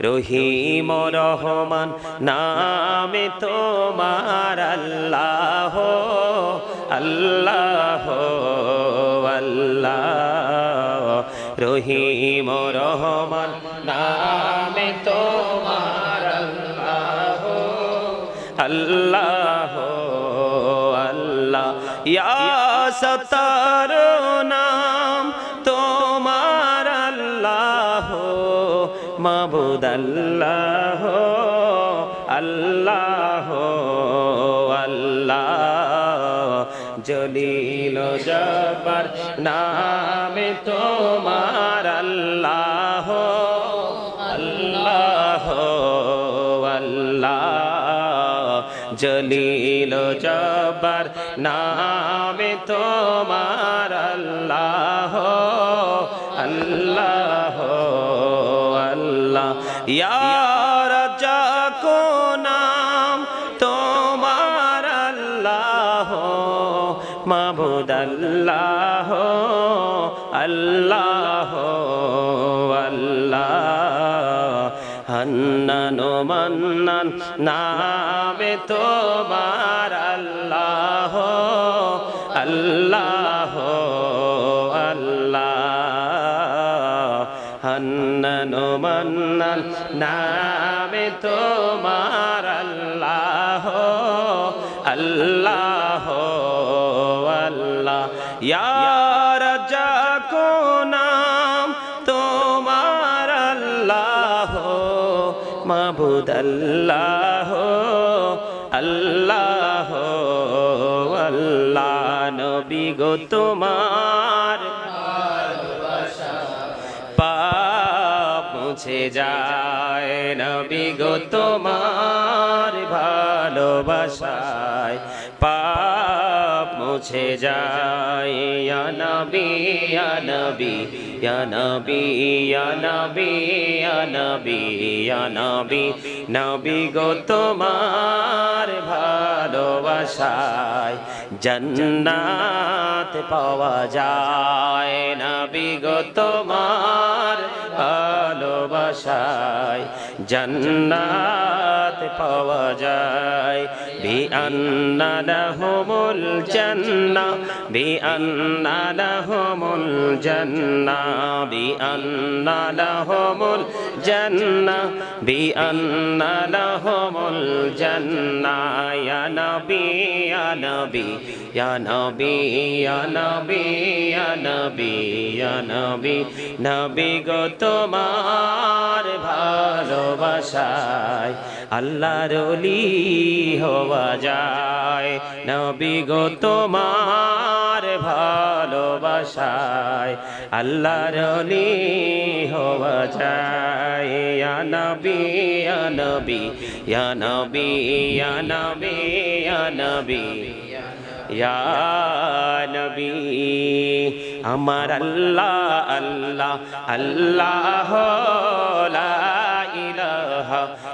রহিম রহমান, নামে তোমার আল্লাহ আল্লাহ আল্লাহ। রহিম রহমান, নামে তোমার আল্লাহ আল্লাহ আল্লাহ। ইয়া সতার আল্লাহ আল্লাহ আল্লাহ। জলিল জবার নামে তোমার আল্লাহ আল্লাহ আল্লাহ। জলিল জবার নামে তোমার আল্লাহ আল্লাহ। নাম? তোমার আল্লাহ মাবুদ আল্লাহ আল্লাহ আল্লাহ। হান্নান মান্নান নামে তোমার আল্লাহ আল্লাহ। মান্নান, নামে তোমার আল্লাহ আল্লাহ আল্লাহ। ইয়ার যাকো নাম তোমার আল্লাহ? মাবুদ আল্লাহ আল্লাহ আল্লাহ। নবী গো তোমার মুছে যায়। নবী গো, তোমার ভালোবাসায় পাপ মুছে যায়। নবী নবী নবী নবী নবী। নবী গো, তোমার ভালোবাসায় জন্নাত পাওয়া যায়। না বিগত মার ভালোবাসায় জন্নাত পাওয়া যায়। বি আন্না লাহুমুল জান্না বি আন্না লাহুমুল জান্না বি আন্না লাহুমুল জান্না বি আন্না লাহুমুল জান্না। ইয়া নবী ইয়া নবী ইয়া নবী ইয়া নবী ইয়া নবী ইয়া নবী নবী গো তোমার ভালোবাসায়। আল্লাহর অলি হওয়া যায়। নবী গো তোমার ভালোবাসায় আল্লাহর অলি হওয়া যায়। নবী নবী নবী নবী নবী নবী। আমার আল্লাহ আল্লাহ আল্লাহ ইলাহা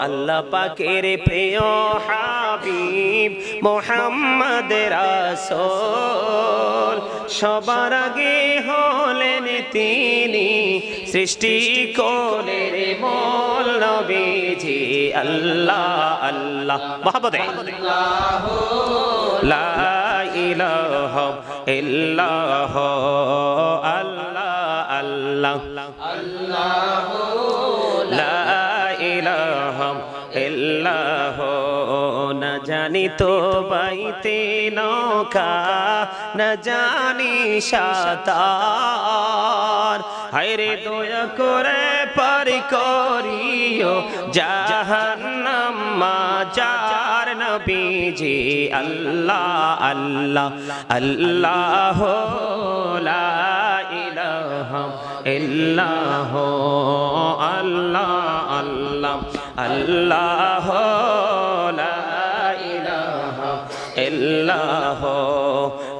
আল্লাহ পাকের প্রিয় হাবিব মোহাম্মদ রাসূল। সবার আগে হলেন তিনি সৃষ্টি কোলের মোল নবীজি। আল্লাহ আল্লাহ মহাবদে ইল্লাহ আল্লাহ আল্লাহ। লা জানি তো বাইতে নৌকা, না জানি সাতার। হায়রে দয়া করে পার করিও, জাহান্নাম যার নবীজি, আল্লাহ আল্লাহ আল্লাহ লা ইলাহা আল্লাহ আল্লাহ আল্লাহ ইল্লাহ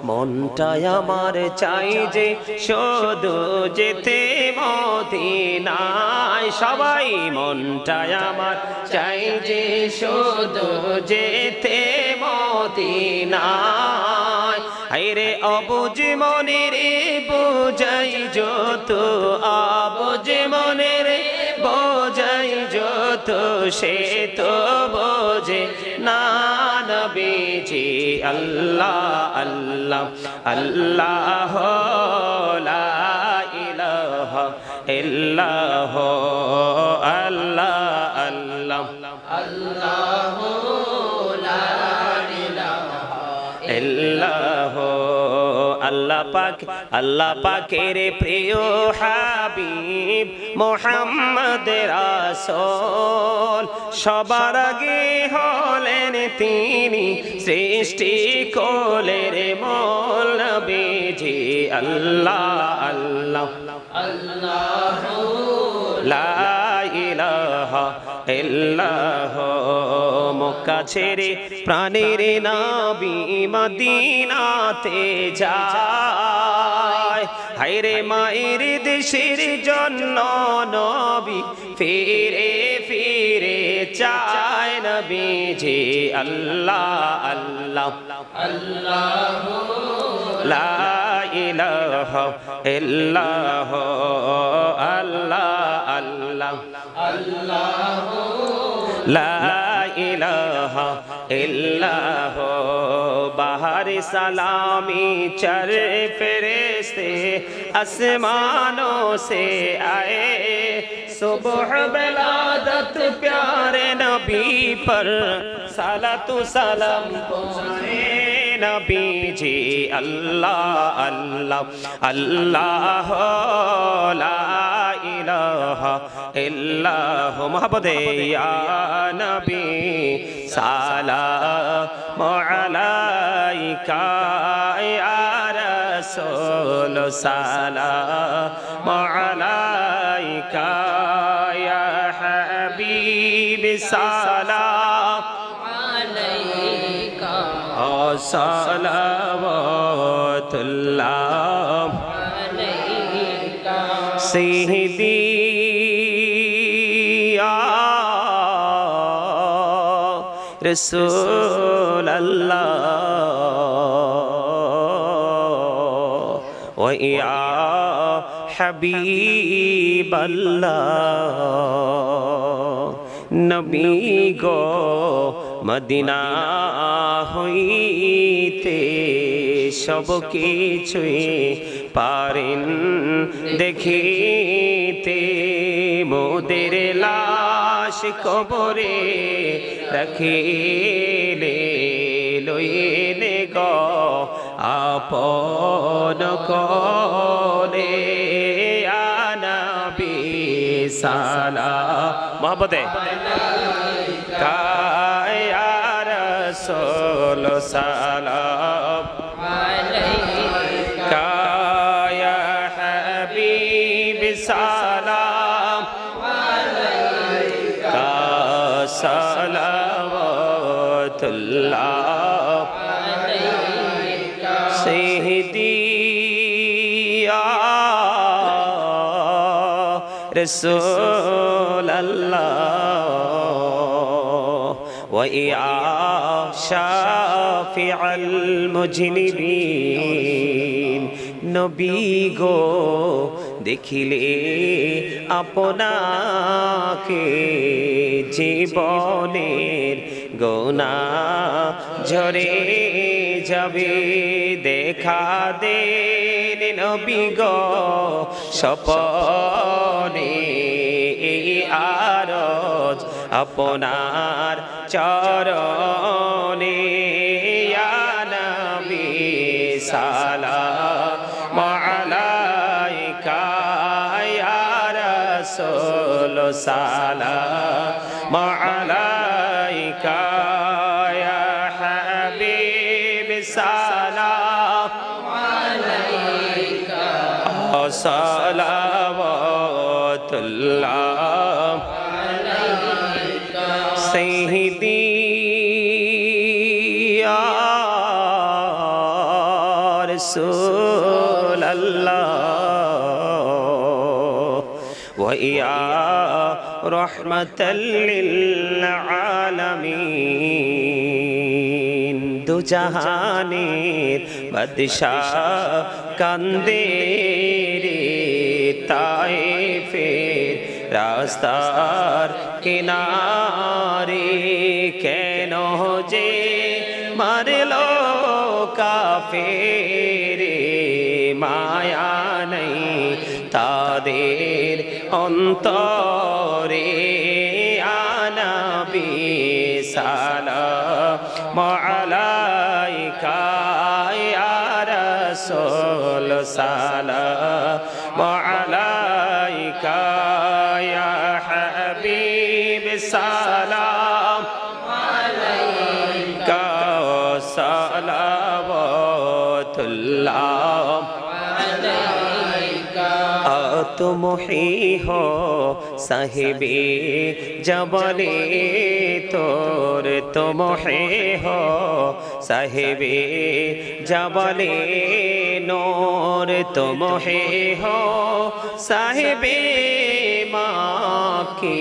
মনটাই আমার চাই যে শুধু যেতে মদিনায়। সবাই মনটাই আমার চাই যে শুধু যেতে মদিনায়। হাইরে অবুজ মনের বোঝাই যত আবুজ মনের বোঝাই যত সে তো বোঝে না নবীজি আল্লাহ আল্লাহ আল্লাহ লা ইলাহা ইল্লাহ আল্লাহ আল্লাহ। ইল্লাহ আল্লাহ পাক আল্লাহ পাকের প্রিয় হাবিব মোহাম্মদ আসল। সবার আগে হলেন তিনি সৃষ্টি কোলের মোল বেজে আল্লাহ। আল্লাহ লা মক্কা ছেড়ে প্রাণের নাবি মদিনাতে যায়। হায়রে মায়ের দেশের জন্য নবী ফিরে ফিরে চায় নবীজি, আল্লাহ আল্লাহ। লা ইলাহা আল্লাহ আল্লাহ اللہ باہر سلامی چر فرشتے آسمانوں سے آئے صبح بلادت پیارے نبی پر سالت سلام پہنچے নবীজি আল্লাহ আল্লাহ আল্লাহ, লা ইলাহা ইল্লাহ মহাপদে ইয়া নবী, সালাম আলাইকা ইয়া রাসূল, সালাম আলাইকা ইয়া صلوات الله. عليك سيدي يا رسول الله. ويا حبيب الله. নবী গো, মদিনা হইতে সব কিছুই পারেন দেখিতে। মোদের লাশ কবরে রাখিলে, লইলে গ, আপন আনাবি সালা মোহাম্মদে কায়া রসুল সালাম। কায়া হাবিব সালাম। কা সালাওয়াতুল্লাহ। রসুল আল্লাহ ويا شافع المجنبين নবী গো দেখিলে আপনাকে জীবনের গোনা ঝরে যাবে দেখা দেন নবী গো সপনে আপনার চরণে নবী সালাম আলাইকা ইয়া রাসূল সালাম আলাইকা ইয়া হাবিব رحمة للعالمين দু জাহানের বাদশাহ কান্দে রে তাই ফের রাস্তার কিনারে কেন যে মারলো কাফেরে মায়া নেই তাদের অন্তরে মুহি হো সাহেবে জবরে তোর তোমহে হো সাহেবে জবলে নোর তোমহে হো সাহেবে মাকে কি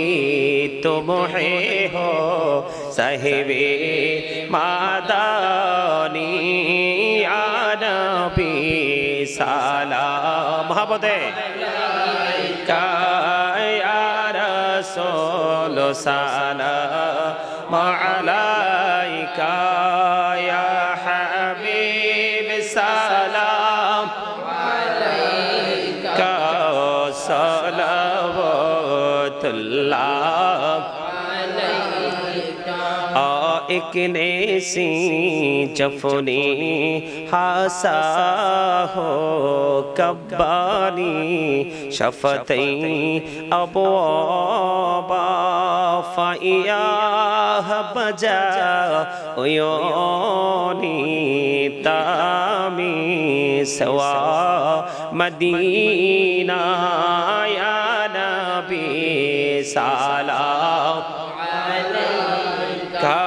তোমহে হো সাহেবে মাদানি আনবি সালাম। মহাবতে সালাম আলাইকা ইয়া হাবিব সালাম আলাইকা সালাওয়াতুল্লাহ ایک نے سی جفنی ہاسا ہو کبانی شفتیں ابوان রবা ফাইয়াহ বাজা ওয়নি তামি সওয়া মদিনা ইয়া নবী সালাম। আলাইকা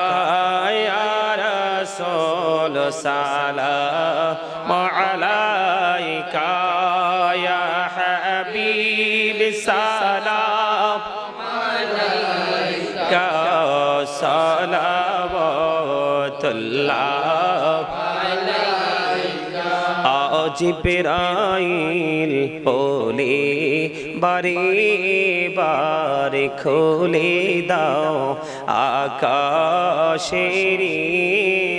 ইয়া রাসূল সালাম। জিব্রাইল বলে বারে বারে খুলে দাও আকাশের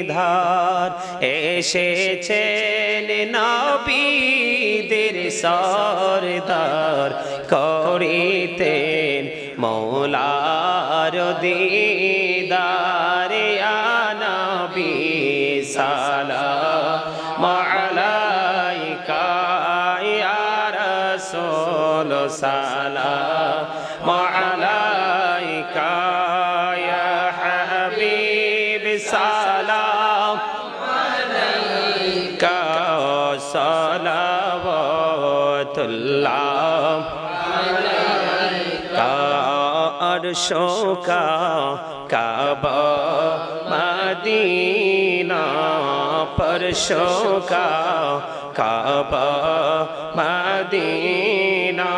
ধার। এসেছেন নবীদের সরদার করিতেন মৌলার দিদার अरशों का काबा मदीना परशों का काबा मदीना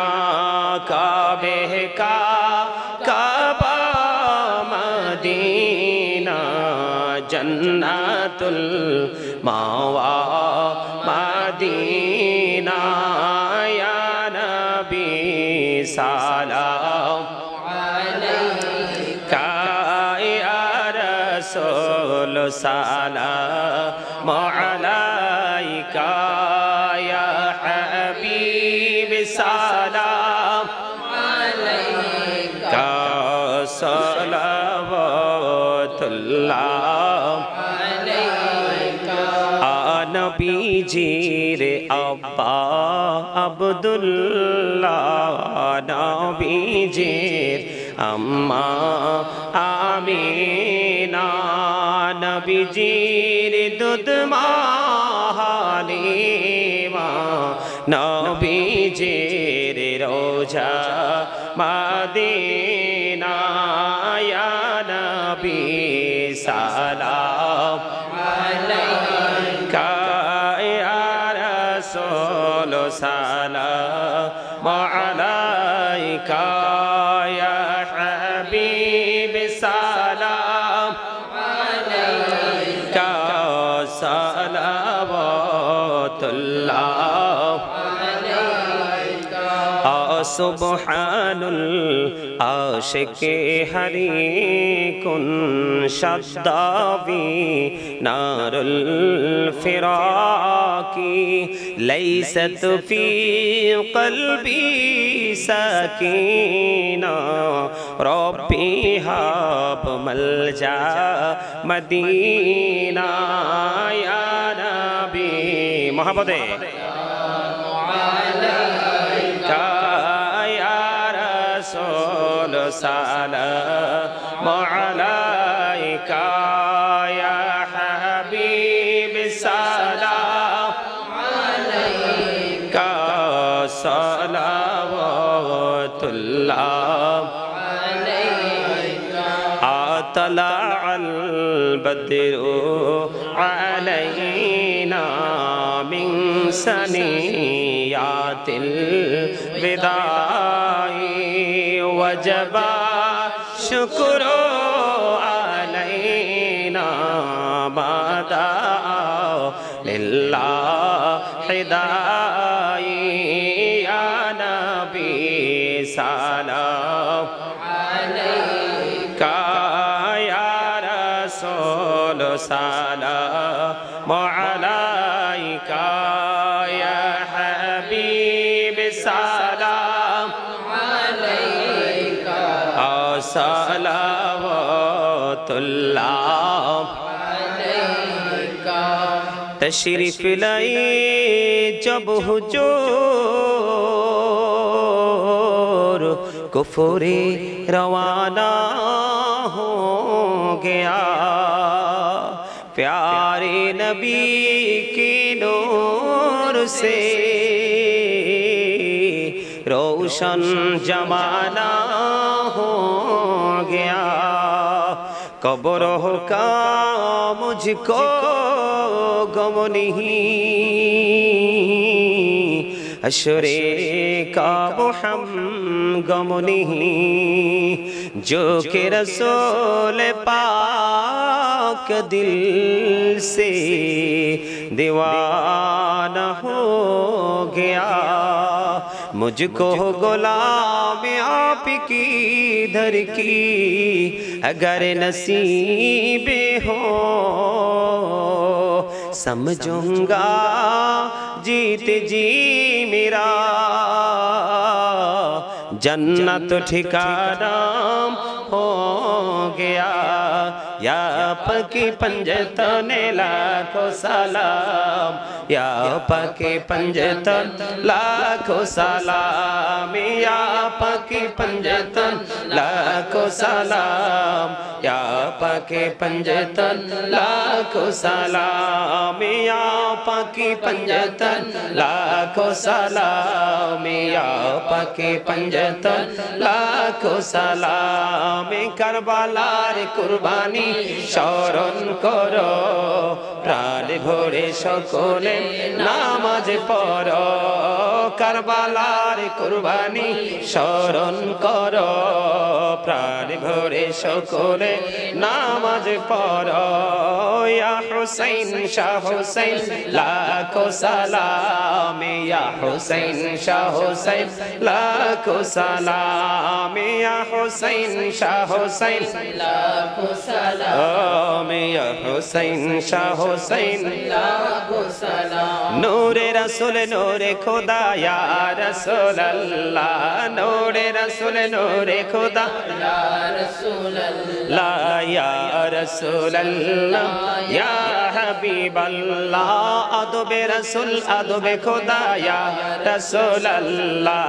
काबे का काबा मदीना जन्नतुल मावा मदीना নবীজির আব্বা আবদুল্লাহ নবীজির আম্মা আমিনা নবীজির দুধ মাহালিমা নবীজির রোজা মাদিনা সুবহানুল আশিকে হরি কুন শব্দাবি নারুল ফিরাকি লাইসাত ফি কলবি সাকিনা রব্বি হাব মলজা মদিনা ইয়া নবী। মহাপদে। رسول سلام عليك يا حبيب سلام عليك صلوات الله. أطلع البدر علينا من سنيات الوداع. وجب شكر علينا ما دعا لله حداي يا نبي سلام اللہ تشریف لائی جب حجور کفری روانہ ہو گیا۔ پیارے نبی کی نور سے روشن جمالہ ہو گیا۔ गया कब्र का मुझको गम नहीं अशरे का वो हम गम नहीं जो कि रसूल पाक दिल से दीवाना हो गया مجھ کو گلاب آپ کی دھر کی، اگر نصیب ہو، سمجھوں گا، جیت جی میرا۔ جنت ٹھکارام ہو گیا۔ या पकी पंजतन लाखो सलाम या पकी पंजतन लाखो सलाम या पकी पंजतन लाखो सलाम या पकी पंजतन लाखो सलाम या पकी पंजतन लाखो सलाम या पकी पंजतन लाखो सलाम करबलार कुर्बानी স্মরণ কর। প্রাণ ভরে সকলে নামাজ পড়। কারবালার কুরবানি স্মরণ করো। প্রাণ ভরে সকলে নামাজ পড়। ইয়া হুসাইন, শাহ হুসাইন, লাখো সালাম। ইয়া হুসাইন, শাহ হুসাইন, লাখো সালাম। ইয়া হুসাইন, শাহ হুসাইন, লাখো সালাম। ইয়া হুসাইন, শাহ হুসাইন, লাখো সালাম। নূরে রাসূল, নূরে খোদা ইয়া রাসূল আল্লাহ নূরে রাসূল নূরে খোদা। ইয়া রাসূল আল্লাহ ইয়া রাসূল আল্লাহ ইয়া হাবিব আল্লাহ আদবে রাসূল, আদবে খোদা ইয়া রাসূল আল্লাহ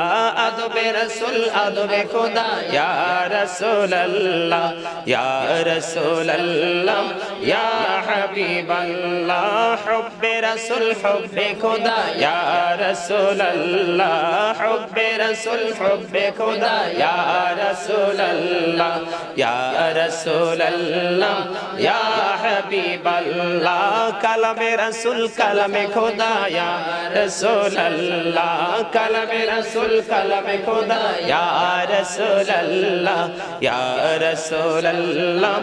আদবে রাসূল, আদবে খোদা ইয়া রাসূল আল্লাহ ইয়া রাসূল আল্লাহ ইয়া হাবিব আল্লাহ হুব্বে রাসূল, হুব্বে খোদা আল্লাহ হুব্বে রাসূল কালামে রসুল, কালামে খোদা ইয়া রসুল আল্লাহ কালামে রসুল, কালামে খোদা ইয়া রসুল আল্লাহ ইয়া রসুল আল্লাহ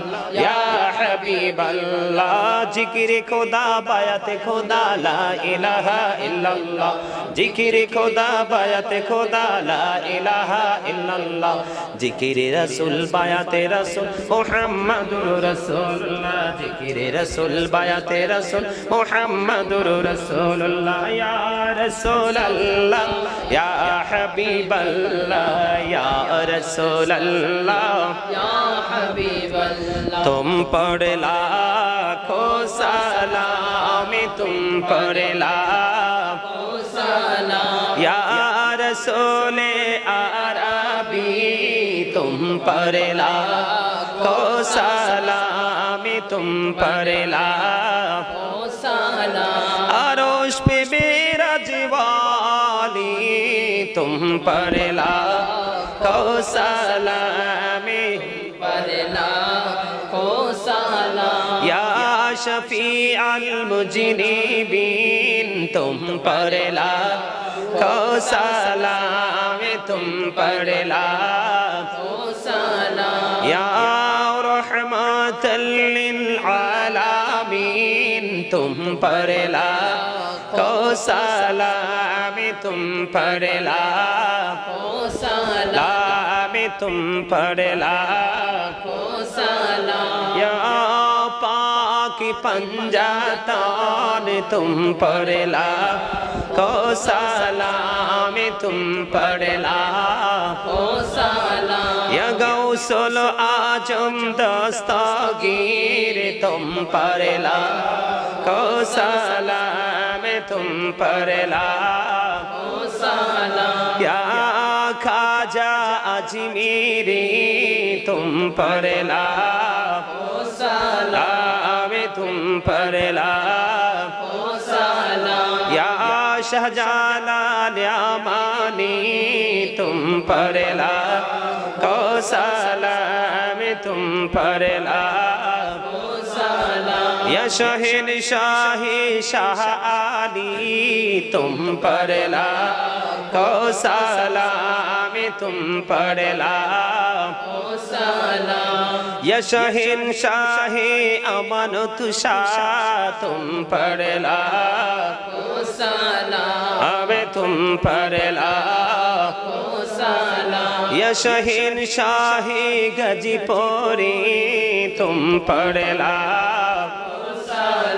ইয়া হাবিব আল্লাহ জিকিরে খোদা, বায়াতে খোদা, লা ইলাহা ইল্লাল্লাহ। জিকিরে খোদা, বায়াতে খোদা, লা ইলাহা ইল্লাল্লাহ। জিকিরে রসুল, বায়াতে রসুল, মুহাম্মাদুর রাসূলুল্লাহ। জিকিরে রসুল সাথে রসুল মোহাম্মদুর রসুল্লাহ ইয়া রসুল্লাহ ইয়া হাবিবাল্লাহ ইয়া রসুল্লাহ ইয়া হাবিবাল্লাহ। তুম পড়ে লাখো সালাম তুম পড়ে লাখো। সালাম ইয়া তুম পড়ে লাখো तुम पर लाखो सलाम अरोश पे बिराज वाली तुम पर लाखो सलाम परला को सलाम या शफी अलमुजनीबीन तुम पर लाखो सलाम तुम पर लाखो को सलाम या للعالمین تم پر لا کو سلام تم پر لا کو سلام تم پر لا کو سلام یا پاک پنجاتان تم پر لا کو سلام تم پر لا کو سلام رسول آجم دستگیر تم پر لا، کو سلام تم پر لا۔ یا خواجہ اجمیری تم پر لا۔ سلام تم پر لا۔ کو سلام یا شہجالان یامانی تم پر لا۔ लाखो सलाम तुम पर लाखो को सलाम या शहन शाही शाह आली तुम पर लाखो सलाम तुम पर लाखो को सलाम या शहन शाही अमन तुषा तुम पर लाखो को सलाम अबे तुम पर लाखो को सलाम या शहीन शाही गजपोरी तुम पर लाखो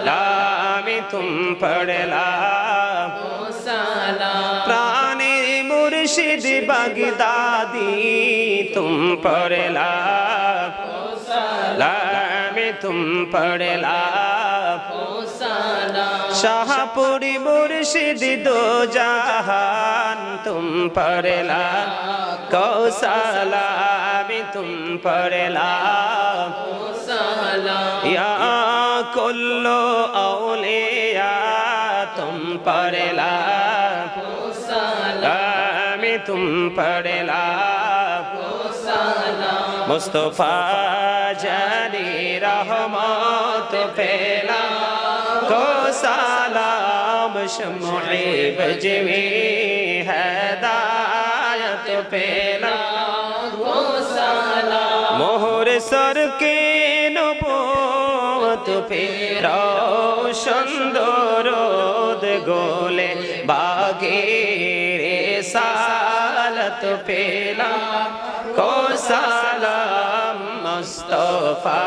लामी तुम पर लाखो को सलाम प्राणी मुर्शिद बगदादी तुम पर लाखो लामी तुम पर लाखो को শাহপুরি মুর্শিদ দো জাহান, তুম পরলা কৌশলামি, তুম পরলা ইয়া কুল্লু আউলিয়া তুম পরলা আমি তুম পরলা মুস্তফা জানি রহমত পেলা সালাম সময়ে বজবে হেদায়ত পেলা মোহর সর কে নবত ফের সুন্দর গোলে বাগে রে সালত পেলা কোসালা মুস্তফা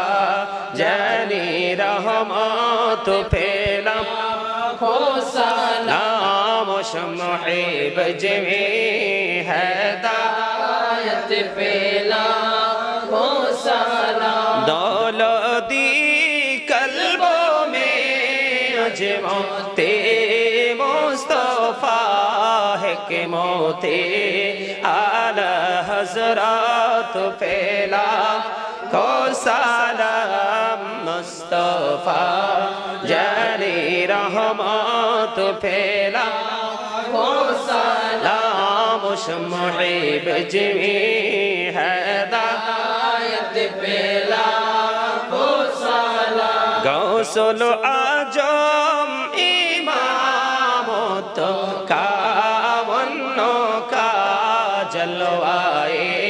জানি রহমত পেলাম। খোসালাম শমহেব জিমি হেদায়ত পেলাম। খোসালাম দৌলতি কলবো মে আজমতে মুস্তফা ہے کہ موتے آل حضرات پھیلا তো সালাম মুস্তফা, জানি রহমত ফেলা। ও সালাম মুশমহিব জিমি হেদায়ত পেলা ও সালাম গৌসুল আজম ইমামত কাবন্ন কা জলওয়ায়ে।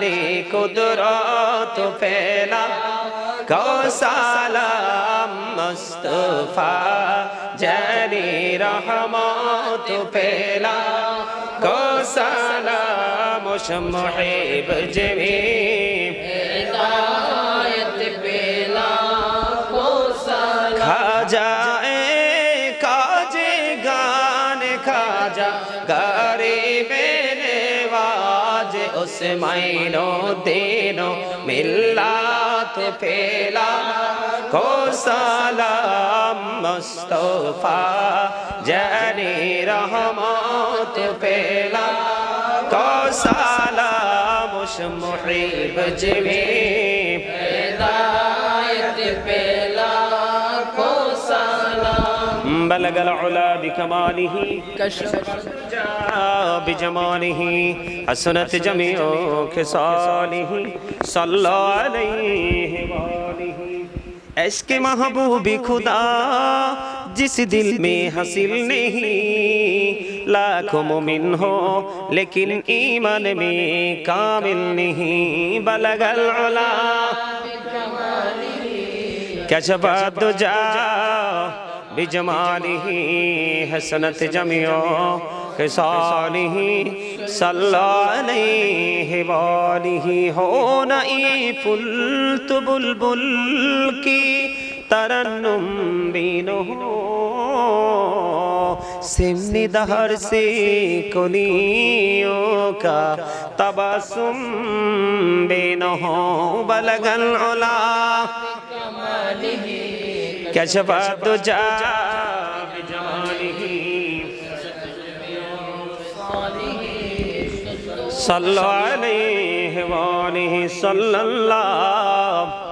শানে কুদরত ফেলা গৌসালাম মুস্তফা জানি রহমত ফেলা গৌসালাম মুহিব জমিম হেদায়ত পেলা গো সালাম খাজাए কাজে গান খাজা গারে মেরে বাজ উস মাইনো দিনো মিল্লাত ফেলা কো সালাম মুস্তফা জানি রহমত ফেলা কো সালাম মুহিব জমিম হেদায়ত সালাম بلغ العلا بکماله کشف جا بجماله حسنت جميع خصاله صلی علیہ وآلہ عشق محبوب خدا جس دل میں حسن نہیں لاکھوں ممن ہو لیکن ایمان میں کامل نہیں بلغ العلا کشف الدجا بجمالی حسنت جمعیوں کے صالح صلی علیہ والہ ہو نئی فلت بلبل کی ترنم بینو ہو سمنی دہر سے کنیوں کا تبسم بینو ہو بلگن علا کمالی کشف دو جا صلی اللہ علیہ وآلہ صلی اللہ علیہ وآلہ